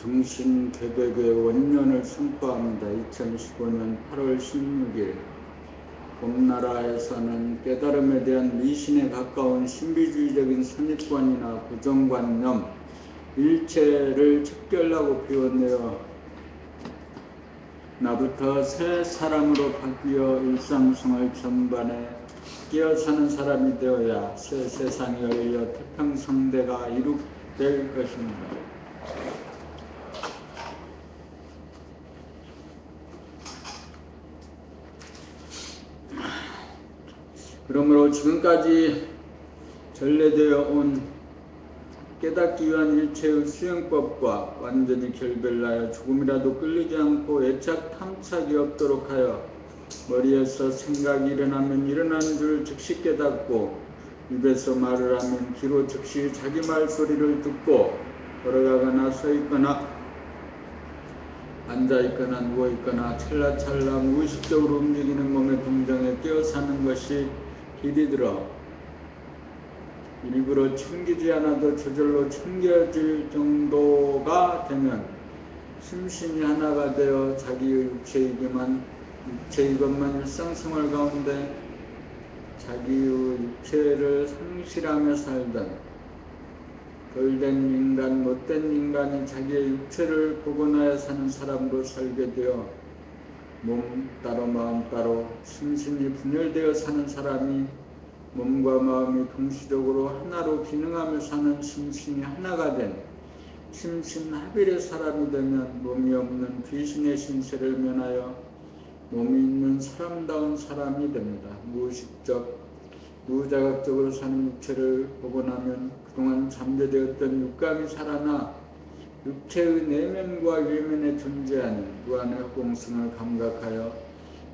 정신 개백의 원년을 선포합니다. 2015년 8월 16일 봄나라에서는 깨달음에 대한 미신에 가까운 신비주의적인 선입관이나 고정관념, 일체를 척결하고 비워내어 나부터 새 사람으로 바뀌어 일상생활 전반에 끼어 사는 사람이 되어야 새 세상이 열려 태평성대가 이룩될 것입니다. 그러므로 지금까지 전래되어 온 깨닫기 위한 일체의 수행법과 완전히 결별 하여 조금이라도 끌리지 않고 애착 탐착이 없도록 하여 머리에서 생각이 일어나면 일어나는 줄 즉시 깨닫고 입에서 말을 하면 귀로 즉시 자기 말소리를 듣고 걸어가거나 서 있거나 앉아 있거나 누워 있거나 찰나찰나 무의식적으로 움직이는 몸의 동정에 끼어 사는 것이 길이 들어. 일부러 챙기지 않아도 저절로 챙겨질 정도가 되면 심신이 하나가 되어 자기의 육체이기만 육체 이것만 일상생활 가운데 자기의 육체를 상실하며 살던 덜된 인간, 못된 인간이 자기의 육체를 복원하여 사는 사람으로 살게 되어 몸 따로 마음 따로 심신이 분열되어 사는 사람이 몸과 마음이 동시적으로 하나로 기능하며 사는 심신이 하나가 된 심신합일의 사람이 되면 몸이 없는 귀신의 신세를 면하여 몸이 있는 사람다운 사람이 됩니다. 무의식적, 무자각적으로 사는 육체를 복원하면 그동안 잠재되었던 육감이 살아나 육체의 내면과 외면에 존재하는 그 안의 공성을 감각하여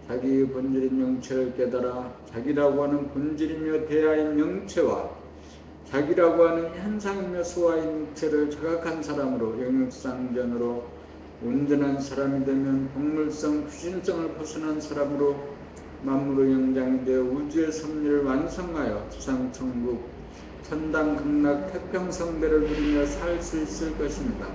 자기의 본질인 영체를 깨달아 자기라고 하는 본질이며 대하인 영체와 자기라고 하는 현상이며 소화인 육체를 자각한 사람으로 영육상전으로 온전한 사람이 되면 동물성, 귀신성을 벗어난 사람으로 만물의 영장이 되어 우주의 섭리를 완성하여 지상천국, 천당, 극락, 태평성대를 누리며 살 수 있을 것입니다.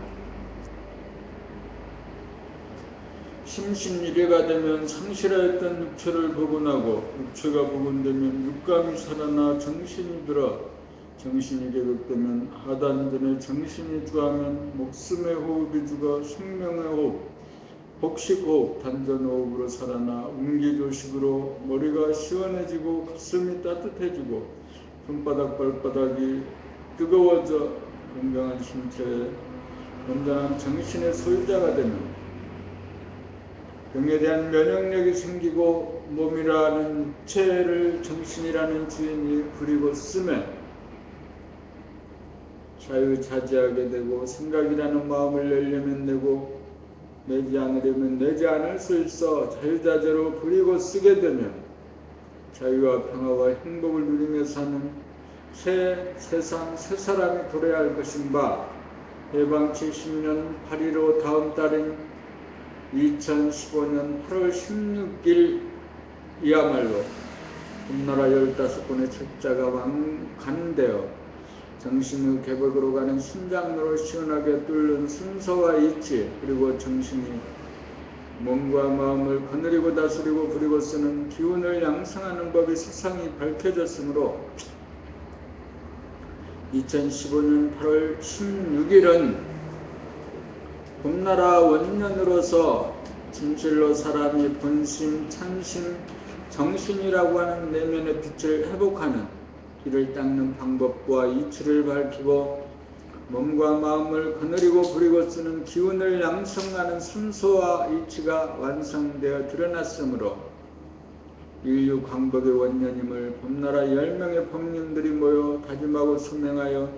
심신일해가 되면 상실하였던 육체를 복원하고 육체가 복원되면 육감이 살아나 정신이 들어 정신이 계급되면 하단전에 정신이 주하면 목숨의 호흡이 죽어 생명의 호흡, 복식호흡, 단전호흡으로 살아나 운기조식으로 머리가 시원해지고 가슴이 따뜻해지고 손바닥 발바닥이 뜨거워져 건강한 신체에 건강한 정신의 소유자가 되는 병에 대한 면역력이 생기고 몸이라는 체를 정신이라는 주인이 부리고 쓰면 자유자재하게 되고 생각이라는 마음을 내려면 내고 내지 않으려면 내지 않을 수 있어 자유자재로 부리고 쓰게 되면 자유와 평화와 행복을 누리며 사는 새 세상 새 사람이 돌아야 할 것인가 해방 70년 8.15 다음 달인 2015년 8월 16일 이야말로 꿈나라 15권의 책자가 완간되어 정신의 개벽으로 가는 심장로를 시원하게 뚫는 순서와 이치 그리고 정신이 몸과 마음을 거느리고 다스리고 부리고 쓰는 기운을 양성하는 법이 세상이 밝혀졌으므로 2015년 8월 16일은 봄나라 원년으로서 진실로 사람이 본심, 찬심, 정신이라고 하는 내면의 빛을 회복하는 길을 닦는 방법과 이치를 밝히고 몸과 마음을 거느리고 부리고 쓰는 기운을 양성하는 순서와 이치가 완성되어 드러났으므로 인류 광복의 원년임을 봄나라 10명의 법님들이 모여 다짐하고 수명하여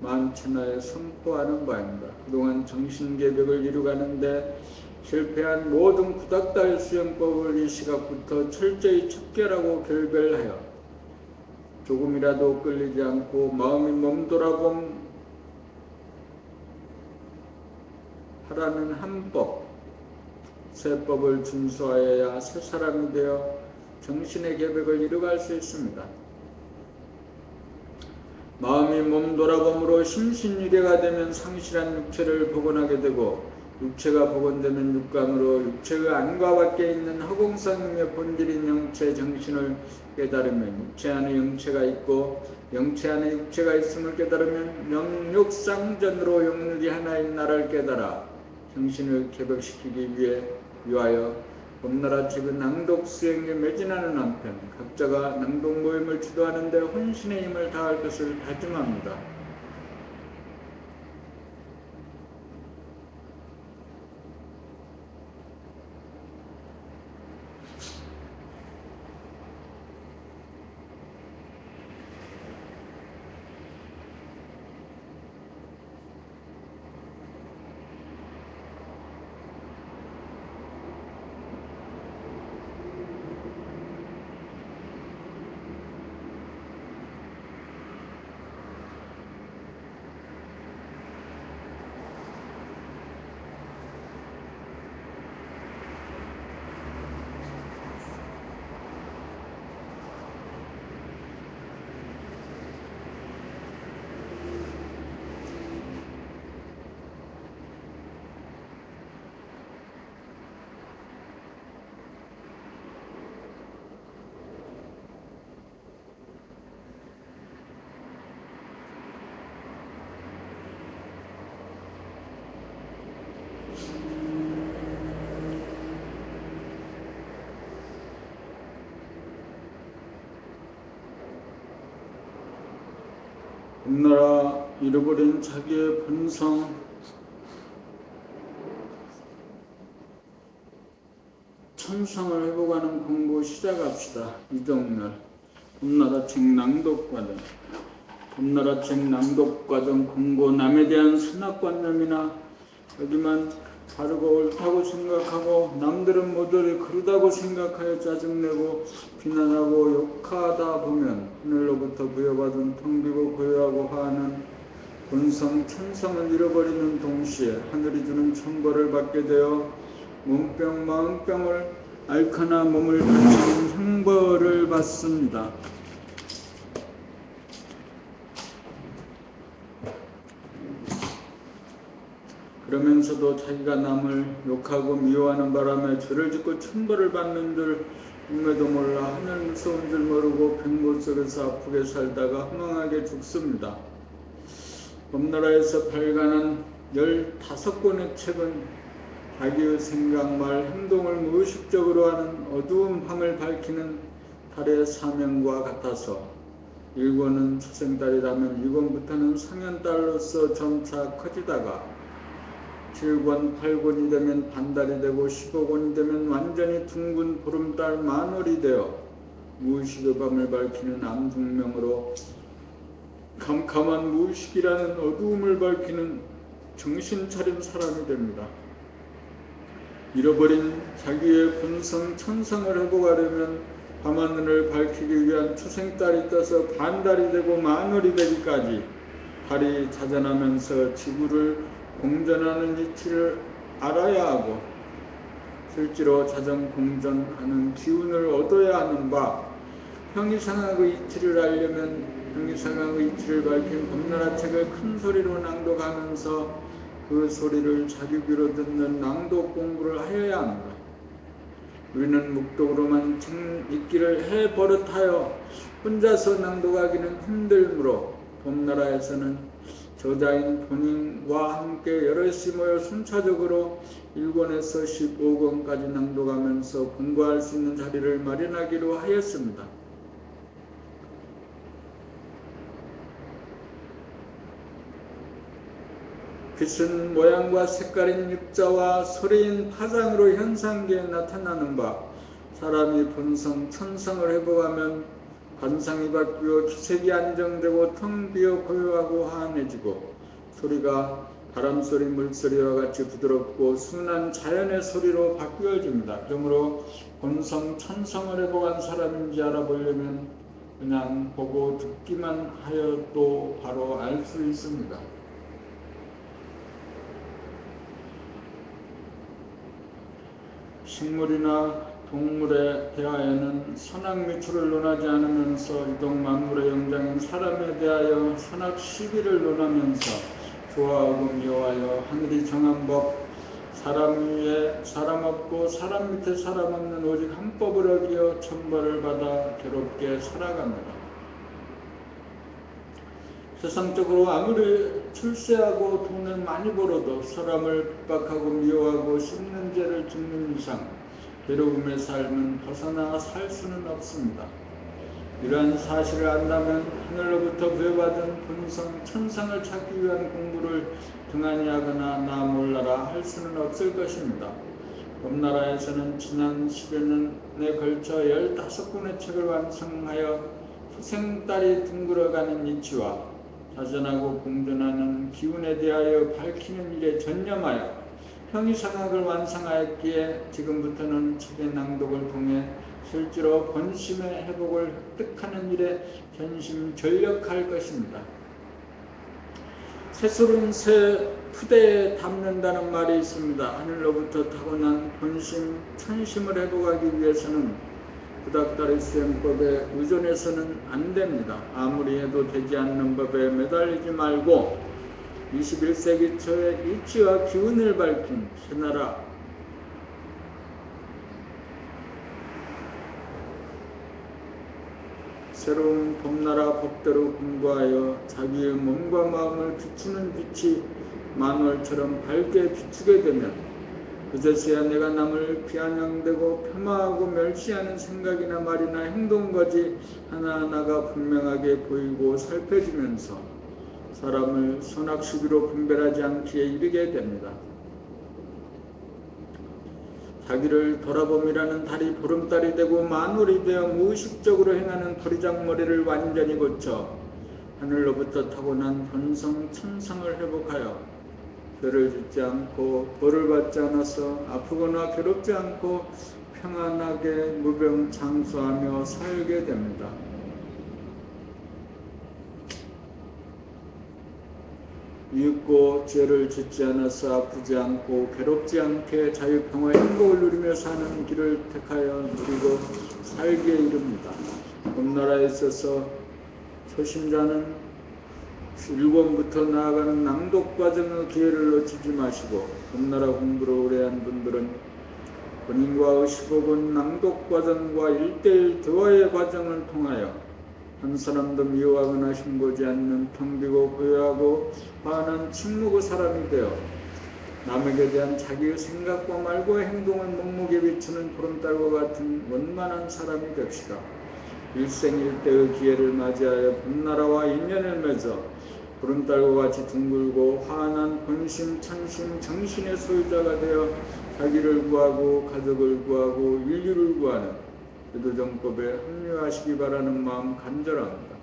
만천하에 선포하는 바입니다. 그동안 정신개벽을 이루가는데 실패한 모든 구닥다리 수행법을 이 시각부터 철저히 척결하고 결별하여 조금이라도 끌리지 않고 마음이 몸돌아봄 하라는 한법, 세법을 준수하여야 새 사람이 되어 정신의 계백을 이루갈 수 있습니다. 마음이 몸 돌아봄으로 심신유례가 되면 상실한 육체를 복원하게 되고 육체가 복원되면 육감으로 육체의 안과 밖에 있는 허공성의 본질인 영체 정신을 깨달으면 육체 안에 영체가 있고 영체 안에 육체가 있음을 깨달으면 영육상전으로 영육이 하나인 나를 깨달아 정신을 개벽시키기 위해 위하여 봄나라 책은 낭독 수행에 매진하는 한편 각자가 낭독 모임을 주도하는데 혼신의 힘을 다할 것을 다짐합니다. 봄나라 잃어버린 자기의 본성 천성을 회복하는 공부 시작합시다. 이동열 봄나라 책 낭독 과정 봄나라 책 낭독 과정 공고 남에 대한 선악관념이나 여기만 바르고 옳다고 생각하고 남들은 모두를 그르다고 생각하여 짜증내고 비난하고 욕하다 보면 하늘로부터 부여받은 텅비고 고요하고 화하는 본성 천성을 잃어버리는 동시에 하늘이 주는 천벌을 받게 되어 몸병 마음병을 앓거나 몸을 다치는 형벌을 받습니다. 그러면서도 자기가 남을 욕하고 미워하는 바람에 죄를 짓고 천벌을 받는 줄 꿈에도 몰라 하늘 무서운 줄 모르고 병못 속에서 아프게 살다가 허망하게 죽습니다. 범나라에서 발간한 15권의 책은 자기의 생각, 말, 행동을 무의식적으로 하는 어두운 밤을 밝히는 달의 사명과 같아서 1권은 초생달이라면 2권부터는 상현달로서 점차 커지다가 7권, 8권이 되면 반달이 되고 15권이 되면 완전히 둥근 보름달 만월이 되어 무의식의 밤을 밝히는 암중명으로 캄캄한 무의식이라는 어두움을 밝히는 정신 차린 사람이 됩니다. 잃어버린 자기의 본성 천성을 회복하려면 밤하늘을 밝히기 위한 초생달이 떠서 반달이 되고 만월이 되기까지 달이 자전하면서 지구를 공전하는 이치를 알아야 하고 실제로 자전 공전하는 기운을 얻어야 하는 바 형이상학의 이치를 알려면 형이상학의 이치를 밝힌 범나라 책을 큰 소리로 낭독하면서 그 소리를 자기 귀로 듣는 낭독 공부를 하여야 합니다. 우리는 묵독으로만 책 읽기를 해 버릇하여 혼자서 낭독하기는 힘들므로 봄나라에서는 저자인 본인과 함께 여럿이 모여 순차적으로 1권에서 15권까지 낭독하면서 공부할 수 있는 자리를 마련하기로 하였습니다. 빛은 모양과 색깔인 입자와 소리인 파장으로 현상계에 나타나는 바 사람이 본성 천성을 회복하면 관상이 바뀌어 기색이 안정되고 텅 비어 고요하고 환해지고 소리가 바람소리 물소리와 같이 부드럽고 순한 자연의 소리로 바뀌어집니다. 그러므로 본성 천성을 회복한 사람인지 알아보려면 그냥 보고 듣기만 하여도 바로 알 수 있습니다. 식물이나 동물에 대하여는 선악 미추를 논하지 않으면서 이동 만물의 영장인 사람에 대하여 선악 시비를 논하면서 좋아하고 미워하여 하늘이 정한 법 사람 위에 사람 없고 사람 밑에 사람 없는 오직 한 법을 어기어 천벌을 받아 괴롭게 살아갑니다. 세상적으로 아무리 출세하고 돈을 많이 벌어도 사람을 핍박하고 미워하고 씹는 죄를 짓는 이상 괴로움의 삶은 벗어나 살 수는 없습니다. 이러한 사실을 안다면 하늘로부터 부여받은 본성 천상을 찾기 위한 공부를 등한히 하거나 나 몰라라 할 수는 없을 것입니다. 범나라에서는 지난 10여 년에 걸쳐 15권의 책을 완성하여 후생딸이 둥글어가는 이치와 자전하고 공존하는 기운에 대하여 밝히는 일에 전념하여 형이상학을 완성하였기에 지금부터는 책의 낭독을 통해 실제로 본심의 회복을 획득하는 일에 전심 전력할 것입니다. 새술은 새 푸대에 담는다는 말이 있습니다. 하늘로부터 타고난 본심, 천심을 회복하기 위해서는 구닥다리 수행법에 의존해서는 안 됩니다. 아무리 해도 되지 않는 법에 매달리지 말고 21세기 초에 이치와 기운을 밝힌 새나라. 새로운 봄나라 법대로 공부하여 자기의 몸과 마음을 비추는 빛이 만월처럼 밝게 비추게 되면 그제서야 내가 남을 비아냥대고 폄하하고 멸시하는 생각이나 말이나 행동까지 하나하나가 분명하게 보이고 살펴지면서 사람을 선악시비로 분별하지 않기에 이르게 됩니다. 자기를 돌아봄이라는 달이 보름달이 되고 만월이 되어 무의식적으로 행하는 도리장머리를 완전히 고쳐 하늘로부터 타고난 본성 천상을 회복하여 죄를 짓지 않고 벌을 받지 않아서 아프거나 괴롭지 않고 평안하게 무병장수하며 살게 됩니다. 이윽고 죄를 짓지 않아서 아프지 않고 괴롭지 않게 자유 평화 행복을 누리며 사는 길을 택하여 누리고 살기에 이릅니다. 봄나라에 있어서 초심자는 일본부터 나아가는 낭독 과정의 기회를 놓치지 마시고 봄나라 공부를 오래 한 분들은 본인과의 15분 낭독 과정과 일대일 대화의 과정을 통하여 한 사람도 미워하거나 흉보지 않는 평비고 고요하고 화난 침묵의 사람이 되어 남에게 대한 자기의 생각과 말과 행동을 묵묵히 비추는 보름달과 같은 원만한 사람이 됩시다. 일생일대의 기회를 맞이하여 봄나라와 인연을 맺어 보름달과 같이 둥글고 환한 본심, 천심, 정신의 소유자가 되어 자기를 구하고 가족을 구하고 인류를 구하는 유도정법에 합류하시기 바라는 마음 간절합니다.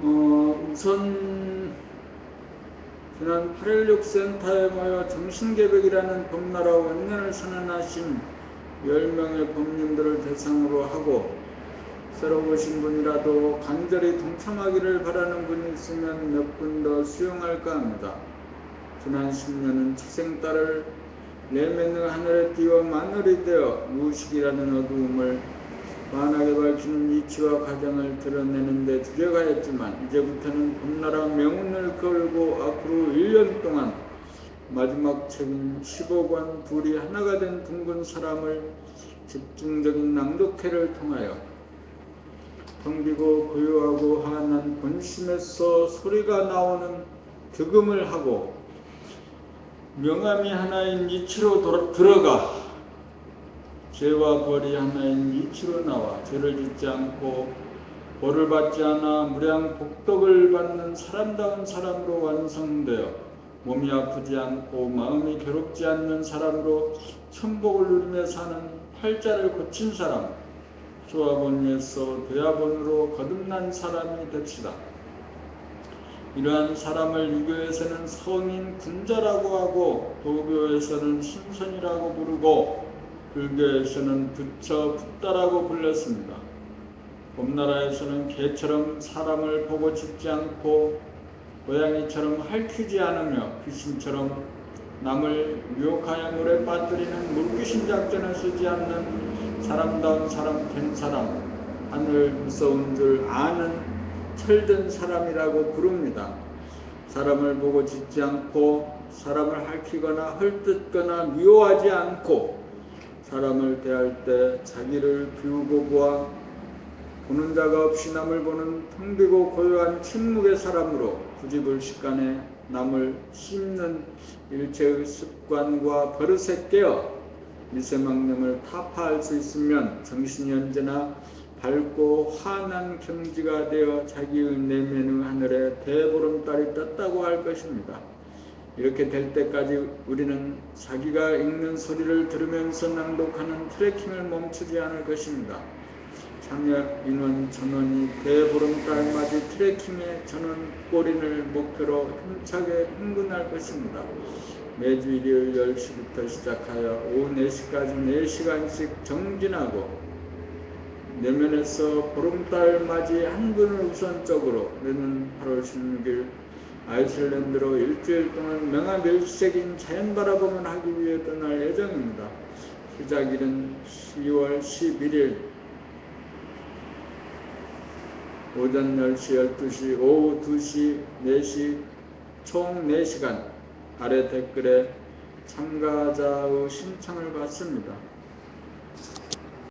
어, 우선 지난 8.16 센터에 모여 정신개벽이라는 범나라 원년을 선언하신 10명의 법님들을 대상으로 하고 새로 오신 분이라도 간절히 동참하기를 바라는 분이 있으면 몇 분 더 수용할까 합니다. 지난 10년은 초생딸을 내면의 하늘에 띄워 마늘이 되어 무식이라는 어두움을 환하게 밝히는 이치와 가정을 드러내는 데 들여가였지만 이제부터는 봄나라 명운을 걸고 앞으로 1년 동안 마지막 책인 15권 둘이 하나가 된 둥근 사람을 집중적인 낭독회를 통하여 텅비고 고요하고 환한 본심에서 소리가 나오는 득음을 하고 명암이 하나인 이치로 들어가 죄와 벌이 하나인 이치로 나와 죄를 짓지 않고 벌을 받지 않아 무량 복덕을 받는 사람다운 사람으로 완성되어 몸이 아프지 않고 마음이 괴롭지 않는 사람으로 천복을 누리며 사는 팔자를 고친 사람 조합원에서 대합원으로 거듭난 사람이 됩시다. 이러한 사람을 유교에서는 성인 군자라고 하고 도교에서는 신선이라고 부르고 불교에서는 부처 붓다라고 불렀습니다. 봄나라에서는 개처럼 사람을 보고 짖지 않고 고양이처럼 핥히지 않으며 귀신처럼 남을 유혹하여 물에 빠뜨리는 물귀신 작전을 쓰지 않는 사람다운 사람 된 사람 하늘 무서운 줄 아는 철든 사람이라고 부릅니다. 사람을 보고 짖지 않고 사람을 핥히거나 헐뜯거나 미워하지 않고 사람을 대할 때 자기를 비우고 보아 보는 자가 없이 남을 보는 텅비고 고요한 침묵의 사람으로 구집을 식간에 남을 씹는 일체의 습관과 버릇에 깨어 미세망념을 타파할 수 있으면 정신이 언제나 밝고 환한 경지가 되어 자기의 내면의 하늘에 대보름달이 떴다고 할 것입니다. 이렇게 될 때까지 우리는 자기가 읽는 소리를 들으면서 낭독하는 트레킹을 멈추지 않을 것입니다. 참여 인원 전원이 대보름달 맞이 트레킹의 전원 꼬린을 목표로 힘차게 흥분할 것입니다. 매주 일요일 10시부터 시작하여 오후 4시까지 4시간씩 정진하고 내면에서 보름달 맞이 한 분을 우선적으로 내년 8월 16일 아이슬란드로 일주일 동안 명화 멸색인 자연 바라보면 하기 위해 떠날 예정입니다. 시작일은 10월 11일 오전 10시, 12시, 오후 2시, 4시, 총 4시간 아래 댓글에 참가자의 신청을 받습니다.